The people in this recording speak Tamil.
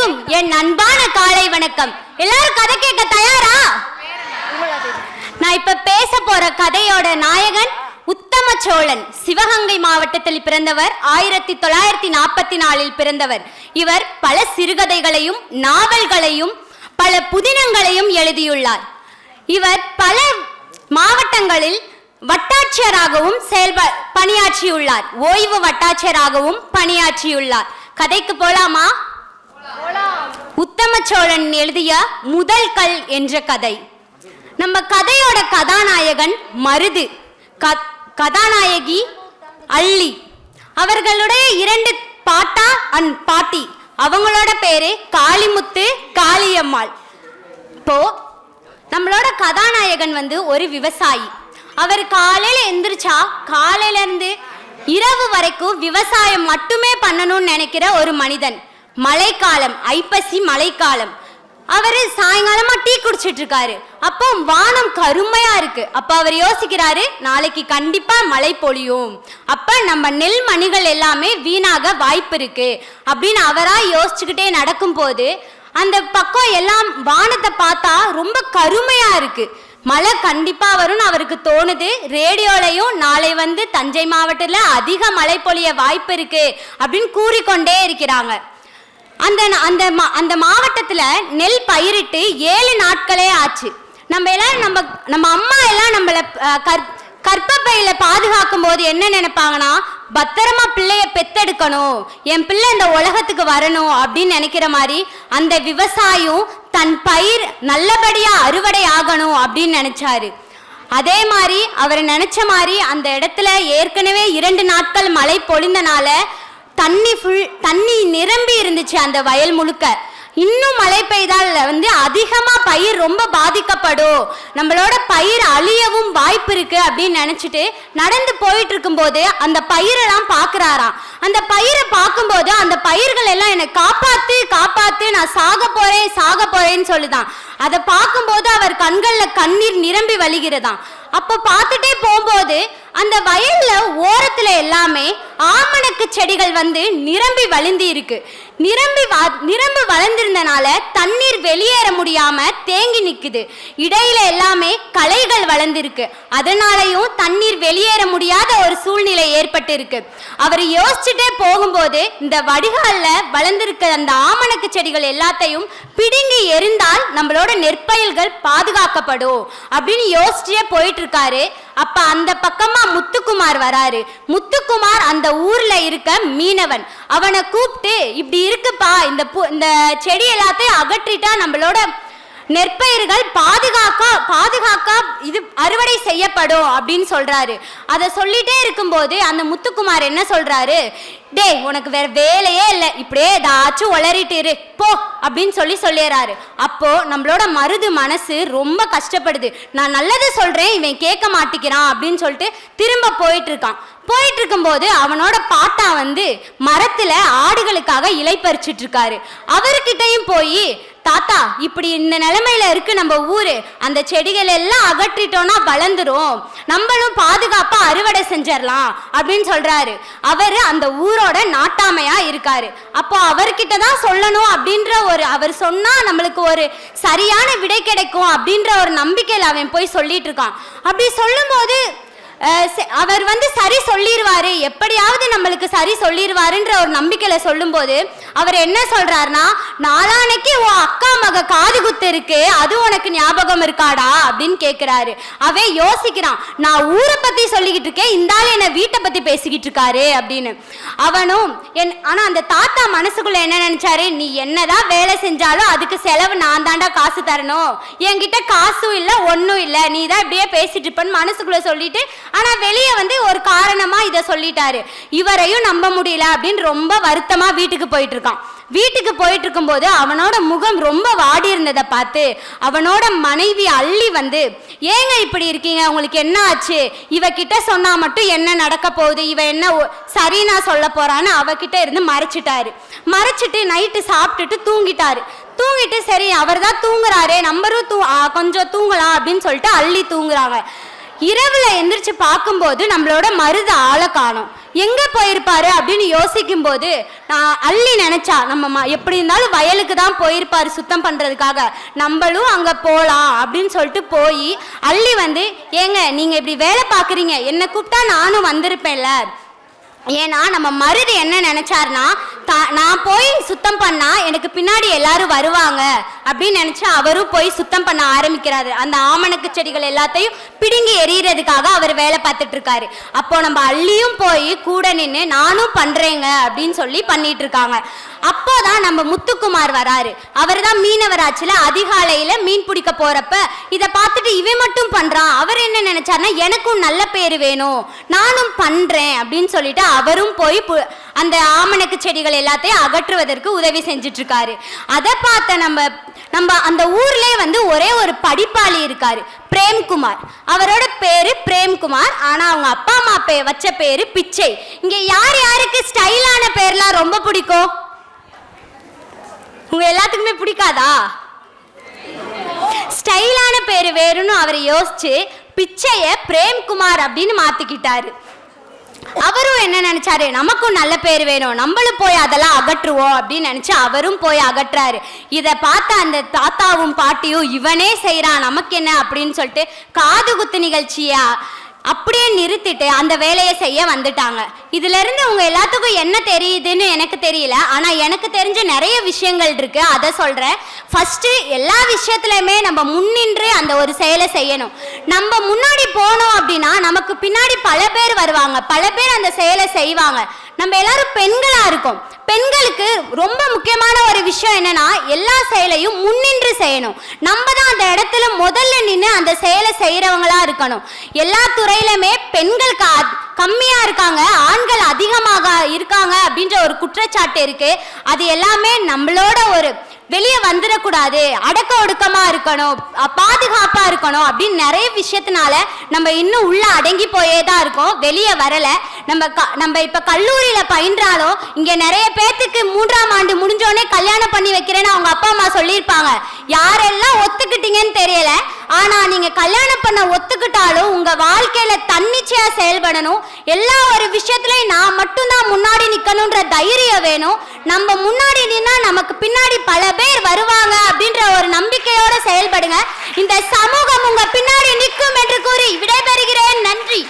அனைவருக்கும் என் அன்பான காலை வணக்கம். எல்லாரும் கதை கேட்க தயாரா? நான் இப்ப பேச போற கதையோட நாயகன் உத்தம சோழன். சிவகங்கை மாவட்டத்தில் பிறந்தவர் ஆயிரத்தி தொள்ளாயிரத்தி நாற்பத்தி நாலில் பிறந்தவர். இவர் பல சிறுகதைகளையும் நாவல்களையும் பல புதினங்களையும் எழுதியுள்ளார். இவர் பல மாவட்டங்களில் வட்டாட்சியராகவும் செயல்ப பணியாற்றியுள்ளார். ஓய்வு வட்டாட்சியராகவும் பணியாற்றியுள்ளார். கதைக்கு போலாமா? உத்தம சோழன் எழுதிய முதல் கல் என்ற கதை. நம்ம கதையோட கதாநாயகன் மருது. கதாநாயகி அள்ளி. அவர்களுடைய இரண்டு பாட்டா அண்ட் பாட்டி. அவங்களோட பேரு காளிமுத்து காளியம்மாள். இப்போ நம்மளோட கதாநாயகன் வந்து ஒரு விவசாயி. அவர் காலையில எந்திரிச்சா காலையில இருந்து இரவு வரைக்கும் விவசாயம் மட்டுமே பண்ணணும்னு நினைக்கிற ஒரு மனிதன். மழைக்காலம் ஐப்பசி மழைக்காலம். அவர் சாயங்காலமா டீ குடிச்சிட்டு இருக்காரு அப்போ வானம் கருமையா இருக்கு. அப்ப அவர் யோசிக்கிறாரு நாளைக்கு கண்டிப்பா மழை பொழியும். அப்ப நம்ம நெல் மணிகள் எல்லாமே வீணாக வாய்ப்பு இருக்கு. அப்படின்னு அவரா யோசிச்சுக்கிட்டே நடக்கும் போது அந்த பக்கம் எல்லாம் வானத்தை பார்த்தா ரொம்ப கருமையா இருக்கு. மழை கண்டிப்பா வரும்னு அவருக்கு தோணுது. ரேடியோலையும் நாளை வந்து தஞ்சை மாவட்டத்தில் அதிக மழை பொழிய வாய்ப்பு இருக்கு அப்படின்னு கூறிக்கொண்டே இருக்கிறாங்க. அந்த அந்த மா- அந்த மாவட்டத்தில் நெல் பயிரிட்டு ஏழு நாட்களே ஆச்சு. நம்ம எல்லாம் நம்ம நம்ம அம்மா எல்லாம் நம்மள கற் கற்பப்பையில பாதுகாக்கும் போது என்ன நினைப்பாங்கன்னா பத்திரமா பிள்ளைய பெத்தெடுக்கணும் என் பிள்ளை இந்த உலகத்துக்கு வரணும் அப்படின்னு நினைக்கிற மாதிரி அந்த விவசாயம் தன் பயிர் நல்லபடியா அறுவடை ஆகணும் அப்படின்னு நினைச்சாரு. அதே மாதிரி அவர் நினைச்ச மாதிரி அந்த இடத்துல ஏற்கனவே இரண்டு நாட்கள் மழை பொழிந்தனால தண்ணி ஃபுல் தண்ணி நிரம்பி இருந்துச்சு அந்த வயல் முழுக்க. இன்னும் மழை பெய்தால் வந்து அதிகமா பயிர் ரொம்ப பாதிக்கப்படும். நம்மளோட பயிர் அழியவும் வாய்ப்பு இருக்கு அப்படின்னு நினைச்சிட்டு நடந்து போயிட்டு இருக்கும்போது அந்த பயிரெல்லாம் பார்க்குறாராம் அந்த பயிரை பார்க்கும்போது அந்த பயிர்கள் எல்லாம் என்னை காப்பாத்து காப்பாத்து நான் சாக போறேன் சாக போறேன்னு சொல்லுதான். அதை பார்க்கும்போது அவர் கண்கள்ல கண்ணீர் நிரம்பி வழிகிறதாம். அப்போ பார்த்துட்டே போகும்போது அந்த வயல்ல ஓரத்துல எல்லாமே ஆமணக்கு செடிகள் வந்து நிரம்பி வழிந்து இருக்கு. நிரம்பி வ- நிரம்பி வளர்ந்திருந்தனால தண்ணீர் வெளியேற முடியாம தேங்கி நிற்குது இடையில எல்லாமே களைகள் வளர்ந்திருக்கு. அதனாலையும் தண்ணீர் வெளியேற முடியாத ஒரு சூழ்நிலை ஏற்பட்டு இருக்கு அவர் யோசிச்சுட்டே போகும்போது இந்த வடிகால்ல வளர்ந்திருக்க அந்த ஆமணக்கு செடிகள் எல்லாத்தையும் பிடுங்கி எரிந்தால் நம்மளோட நெற்பயிர்கள் பாதுகாக்கப்படும். அப்படின்னு யோசிச்சே போயிட்டு இருக்காரு. அப்ப அந்த பக்கமா முத்துக்குமார் வராரு. முத்துக்குமார் அந்த ஊர்ல இருக்க மீனவன். அவனை கூப்பிட்டு இப்படி இருக்குப்பா இந்த இந்த செடி எல்லாத்தையும் அகற்றிட்டா நம்மளோட நெற்பயிர்கள் பாதுகாக்க பாதுகாக்க இது அறுவடை செய்யப்படும் அப்படின்னு சொல்றாரு. அதை சொல்லிட்டே இருக்கும்போது அந்த முத்துக்குமார் என்ன சொல்றாரு? டேய் உனக்கு வேற வேலையே இல்லை. இப்படியே ஏதாச்சும் உளறிட்டு இரு. போ அப்படின்னு சொல்லி சொல்லிடுறாரு. அப்போ நம்மளோட மருது மனசு ரொம்ப கஷ்டப்படுது. நான் நல்லது சொல்றேன். இவன் கேட்க மாட்டேங்கிறான். அப்படின்னு சொல்லிட்டு திரும்ப போயிட்டு இருக்கான். போயிட்டு இருக்கும்போது அவனோட பாட்டா வந்து மரத்துல ஆடுகளுக்காக இலை பறிச்சிட்டு இருக்காரு. அவர்கிட்டயும் போய் தாத்தா இப்படி இந்த நிலைமையில இருக்கு நம்ம ஊரு. அந்த செடிகள் எல்லாம் அகற்றிட்டோம்னா வளர்ந்துரும். நம்மளும் பாதுகாப்பா அறுவடை செஞ்சிடலாம் அப்படின்னு சொல்றாரு. அவரு அந்த ஊரோட நாட்டாமையா இருக்காரு. அப்போ அவர்கிட்ட தான் சொல்லணும் அப்படின்ற ஒரு அவர் சொன்னா நம்மளுக்கு ஒரு சரியான விடை கிடைக்கும் அப்படின்ற ஒரு நம்பிக்கையில் அவன் போய் சொல்லிட்டு இருக்கான். அப்படி சொல்லும்போது போது அவர் வந்து சரி சொல்லிடுவாரு எப்படியாவது நம்மளுக்கு சரி சொல்லிடுவாருன்ற ஒரு நம்பிக்கையில சொல்லும்போது அவர் என்ன சொல்றாருன்னா நாளானைக்கு உன் அக்கா மக காது குத்து இருக்கு. அது உனக்கு ஞாபகம் இருக்காடா? அப்படின்னு கேக்குறாரு. அவன் யோசிக்கிறான் நான் ஊரை பத்தி சொல்லிக்கிட்டு இருக்கேன். இந்த ஆள் என்ன வீட்டை பத்தி பேசிக்கிட்டு இருக்காரு. அப்படின்னு. அவனும் என் ஆனா அந்த தாத்தா மனசுக்குள்ள என்ன நினைச்சாரு? நீ என்னதான் வேலை செஞ்சாலும் அதுக்கு செலவு நான் தாண்டா காசு தரணும். என்கிட்ட காசும் இல்ல ஒன்றும் இல்ல. நீ தான் இப்படியே பேசிட்டு இருப்பன்னு மனசுக்குள்ள சொல்லிட்டு ஆனா வெளியே வந்து ஒரு காரணமா இதை சொல்லிட்டாரு. இவரையும் நம்ப முடியல அப்படின்னு ரொம்ப வருத்தமா வீட்டுக்கு போயிட்டு இருக்கான் வீட்டுக்கு போயிட்டு இருக்கும்போது அவனோட முகம் ரொம்ப வாடி இருந்ததை பார்த்து அவனோட மனைவி அள்ளி வந்து ஏங்க இப்படி இருக்கீங்க? உங்களுக்கு என்ன ஆச்சு? இவகிட்ட சொன்னா மட்டும் என்ன நடக்க போகுது? இவ என்ன ஒ- சரி நான் சொல்ல போறான்னு அவகிட்ட இருந்து மறைச்சிட்டாரு. மறைச்சிட்டு நைட்டு சாப்பிட்டுட்டு தூங்கிட்டாரு. தூங்கிட்டு சரி அவர் தான் தூங்குறாரே நம்பரும் தூ கொஞ்சம் தூங்கலாம் அப்படின்னு சொல்லிட்டு அள்ளி தூங்குறாங்க. இரவுல எந்திரிச்சு பார்க்கும்போது நம்மளோட மருது ஆளை காணோம். எங்க போயிருப்பாரு அப்படின்னு யோசிக்கும் போது நான் அள்ளி நினைச்சா நம்ம ம- எப்படி இருந்தாலும் வயலுக்கு தான் போயிருப்பாரு சுத்தம் பண்றதுக்காக. நம்மளும் அங்க போலாம் அப்படின்னு சொல்லிட்டு போய் அள்ளி வந்து ஏங்க நீங்க இப்படி வேலை பார்க்குறீங்க என்னை கூப்பிட்டா நானும் வந்திருப்பேன்ல. ஏன்னா நம்ம மருது என்ன நினைச்சாருன்னா நான் போய் சுத்தம் பண்ணா எனக்கு பின்னாடி எல்லாரும் வருவாங்க அப்படின்னு நினைச்சு அவரும் போய் சுத்தம் பண்ண ஆரம்பிக்கிறாரு. அந்த ஆமணக்கு செடிகள் எல்லாத்தையும் பிடுங்கி எறியறதுக்காக அவர் வேலை பார்த்துட்டு இருக்காரு அப்போ நம்ம அள்ளியும் போய் கூட நின்று நானும் பண்றேங்க அப்படின்னு சொல்லி பண்ணிட்டு இருக்காங்க அப்போதான் நம்ம முத்துக்குமார் வராரு. அவர் தான் மீனவராட்சியில் அதிகாலையில மீன் பிடிக்க போறப்ப இதை பார்த்துட்டு இவன் மட்டும் பண்றான். அவர் என்ன நினைச்சாருன்னா எனக்கும் நல்ல பேர் வேணும். நானும் பண்றேன். அப்படின்னு சொல்லிட்டு அவரும் போய் பு- அந்த ஆமணக்கு செடிகள் எல்லாத்தையும் அகற்றுவதற்கு உதவி செஞ்சுட்டு இருக்காரு அதை பார்த்த நம்ம நம்ம அந்த ஊர்லேயே வந்து ஒரே ஒரு படிப்பாளி இருக்காரு பிரேம்குமார். அவரோட பேரு பிரேம்குமார் ஆனா அவங்க அப்பா அம்மா பே வச்ச பேரு பிச்சை. இங்க யார் யாருக்கு ஸ்டைலான பேர்லாம் ரொம்ப பிடிக்கும்? உங்க எல்லாத்துக்குமே பிடிக்காதா? ஸ்டைலான பேர் வேறும்னு அவர் யோசிச்சு பிச்சைய பிரேம்குமார் அப்படின்னு மாத்திக்கிட்டாரு. அவரும் என்ன நினைச்சாரு? நமக்கும் நல்ல பேர் வேணும். நம்மளும் போய் அதெல்லாம் அகற்றுவோம் அப்படின்னு நினைச்சு அவரும் போய் அகற்றாரு. இதை பார்த்த அந்த தாத்தாவும் பாட்டியும் இவனே செய்யறான் நமக்கு என்ன அப்படின்னு சொல்லிட்டு காது குத்து நிகழ்ச்சியா அப்படியே நிறுத்திட்டு அந்த வேலையை செய்ய வந்துட்டாங்க. இதுல இருந்து உங்க எல்லாத்துக்கும் என்ன தெரியுதுன்னு எனக்கு தெரியல. ஆனா எனக்கு தெரிஞ்ச நிறைய விஷயங்கள் இருக்கு. அதை சொல்றேன். ஃபர்ஸ்ட் எல்லா விஷயத்துலயுமே நம்ம முன்னின்று அந்த ஒரு செயலை செய்யணும். நம்ம முன்னாடி போனோம் அப்படின்னா நமக்கு பின்னாடி பல பேர் வருவாங்க. பல பேர் அந்த செயலை செய்வாங்க. நம்ம எல்லாரும் பெண்களா இருக்கோம். பெண்களுக்கு ரொம்ப முக்கியமான ஒரு விஷயம் என்னன்னா எல்லா செயலையும் முன்னின்று செய்யணும். நம்ம தான் அந்த இடத்துல முதல்ல நின்று அந்த செயலை செய்யறவங்களா இருக்கணும். எல்லா துறையிலுமே பெண்களுக்கு கம்மியாக கம்மியா இருக்காங்க ஆண்கள் அதிகமாக இருக்காங்க அப்படின்ற ஒரு குற்றச்சாட்டு இருக்கு. அது எல்லாமே நம்மளோட ஒரு வெளியே வந்துடக்கூடாது. அடக்க ஒடுக்கமா இருக்கணும். பாதுகாப்பா இருக்கணும் அப்படின்னு நிறைய விஷயத்தினால நம்ம இன்னும் உள்ள அடங்கி போயே தான் இருக்கோம். வெளியே வரல. நம்ம க- நம்ம இப்ப கல்லூரியில பயின்றாலும் இங்க நிறைய பேர்த்துக்கு மூன்றாம் ஆண்டு முடிஞ்சோடனே கல்யாணம் பண்ணி வைக்கிறேன்னு அவங்க அப்பா அம்மா சொல்லியிருப்பாங்க. யாரெல்லாம் ஒத்துக்கிட்டீங்கன்னு தெரியல. ஆனா நீங்க கல்யாணம் பண்ண ஒத்துக்கிட்டாலும் உங்க வாழ்க்கையில தன்னிச்சையா செயல்படணும். எல்லா ஒரு விஷயத்துலயும் நான் மட்டும்தான் முன்னாடி நிக்கணும்ன்ற தைரியம் வேணும். நம்ம முன்னாடி நின்னா நமக்கு பின்னாடி பல பேர் வருவாங்க அப்படின்ற ஒரு நம்பிக்கையோட செயல்படுங்க. இந்த சமூகம் உங்க பின்னாடி நிற்கும் என்று கூறி விடைபெறுகிறேன். நன்றி.